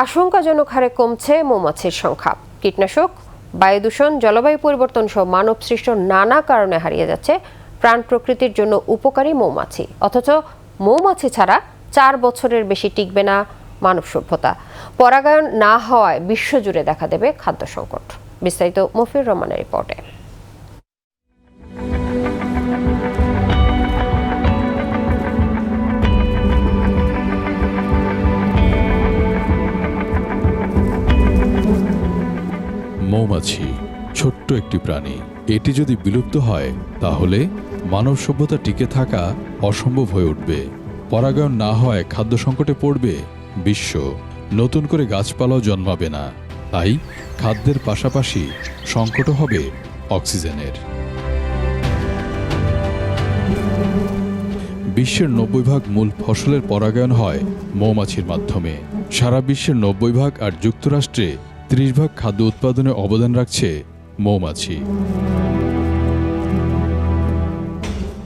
আশঙ্কাজনক হারে কমছে মৌমাছির সংখ্যা। কীটনাশক বায়ু দূষণ জলবায়ু পরিবর্তন সহ মানব সৃষ্ট নানা কারণে হারিয়ে যাচ্ছে প্রাণ প্রকৃতির জন্য উপকারী মৌমাছি। অথচ মৌমাছি ছাড়া চার বছরের বেশি টিকবে না মানব সভ্যতা। পরাগায়ন না হওয়ায় বিশ্বজুড়ে দেখা দেবে খাদ্য সংকট। বিস্তারিত মফির রহমানের রিপোর্টে। মৌমাছি ছোট্ট একটি প্রাণী। এটি যদি বিলুপ্ত হয়, তাহলে মানব সভ্যতা টিকে থাকা অসম্ভব হয়ে উঠবে। পরাগায়ন না হয় খাদ্য সংকটে পড়বে বিশ্ব। নতুন করে গাছপালাও জন্মাবে না। তাই খাদ্যের পাশাপাশি সংকটও হবে অক্সিজেনের। বিশ্বের নব্বই ভাগ মূল ফসলের পরাগায়ন হয় মৌমাছির মাধ্যমে। সারা বিশ্বের নব্বই ভাগ আর যুক্তরাষ্ট্রে ত্রিশ ভাগ খাদ্য উৎপাদনে অবদান রাখছে মৌমাছি।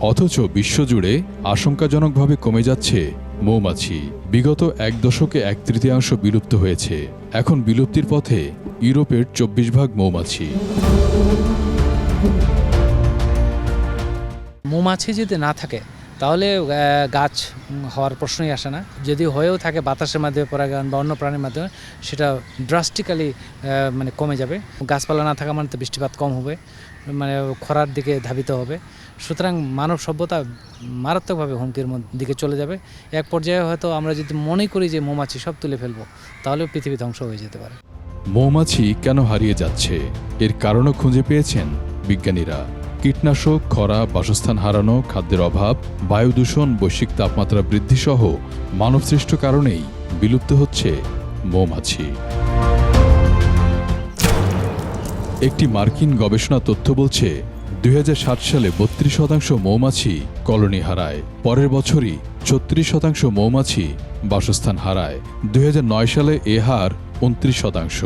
অথচ বিশ্বজুড়ে আশঙ্কাজনকভাবে কমে যাচ্ছে মৌমাছি। বিগত এক দশকে এক তৃতীয়াংশ বিলুপ্ত হয়েছে। এখন বিলুপ্তির পথে ইউরোপের চব্বিশ ভাগ মৌমাছি। মৌমাছি যদি না থাকে তাহলে গাছ হওয়ার প্রশ্নই আসে না। যদি হয়েও থাকে, বাতাসের মাধ্যমে পরাগায়ন বা অন্য প্রাণীর মাধ্যমে, সেটা ড্রাস্টিক্যালি মানে কমে যাবে। গাছপালা না থাকা মানে তো বৃষ্টিপাত কম হবে মানে খরার দিকে ধাবিত হবে। সুতরাং মানব সভ্যতা মারাত্মকভাবে হুমকির দিকে চলে যাবে। এক পর্যায়ে হয়তো আমরা যদি মনে করি যে মৌমাছি সব তুলে ফেলব, তাহলেও পৃথিবী ধ্বংস হয়ে যেতে পারে। মৌমাছি কেন হারিয়ে যাচ্ছে? এর কারণও খুঁজে পেয়েছেন বিজ্ঞানীরা। কীটনাশক, খরা, বাসস্থান হারানো, খাদ্যের অভাব, বায়ু দূষণ, বৈশ্বিক তাপমাত্রা বৃদ্ধি সহ মানবসৃষ্ট কারণেই বিলুপ্ত হচ্ছে মৌমাছি। একটি মার্কিন গবেষণা তথ্য বলছে, দুই হাজার সাত সালে বত্রিশ শতাংশ মৌমাছি কলোনি হারায়, পরের বছরই ছত্রিশ শতাংশ মৌমাছি বাসস্থান হারায়। দুই হাজার নয় সালে এ হার উনত্রিশ শতাংশ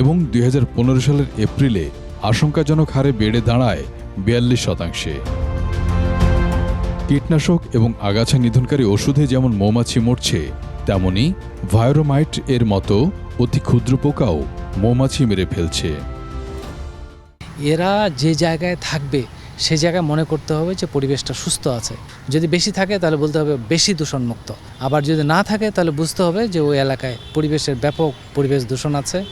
এবং দুই হাজার পনেরো সালের এপ্রিলে আশঙ্কাজনক হারে বেড়ে দাঁড়ায় বিয়াল্লিশ শতাংশে। কীটনাশক এবং আগাছা নিধনকারী ওষুধে যেমন মৌমাছি মরছে তেমনি ভায়োরোমাইট এর মতো অতি ক্ষুদ্র পোকাও মৌমাছি মেরে ফেলছে। এরা যে জায়গায় থাকবে সে জায়গায় মনে করতে হবে যে পরিবেশটা সুস্থ আছে। যদি বেশি থাকে তাহলে বলতে হবে বেশি দূষণমুক্ত। আবার যদি না থাকে তাহলে বুঝতে হবে যে ওই এলাকায় পরিবেশের ব্যাপক পরিবেশ দূষণ আছে।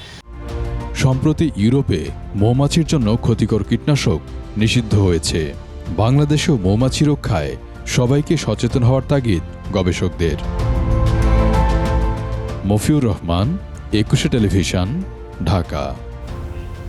সম্প্রতি ইউরোপে মৌমাছির জন্য ক্ষতিকর কীটনাশক নিষিদ্ধ হয়েছে। বাংলাদেশেও মৌমাছি রক্ষায় সবাইকে সচেতন হওয়ার তাগিদ গবেষকদের। মফিউর রহমান, একুশে টেলিভিশন, ঢাকা।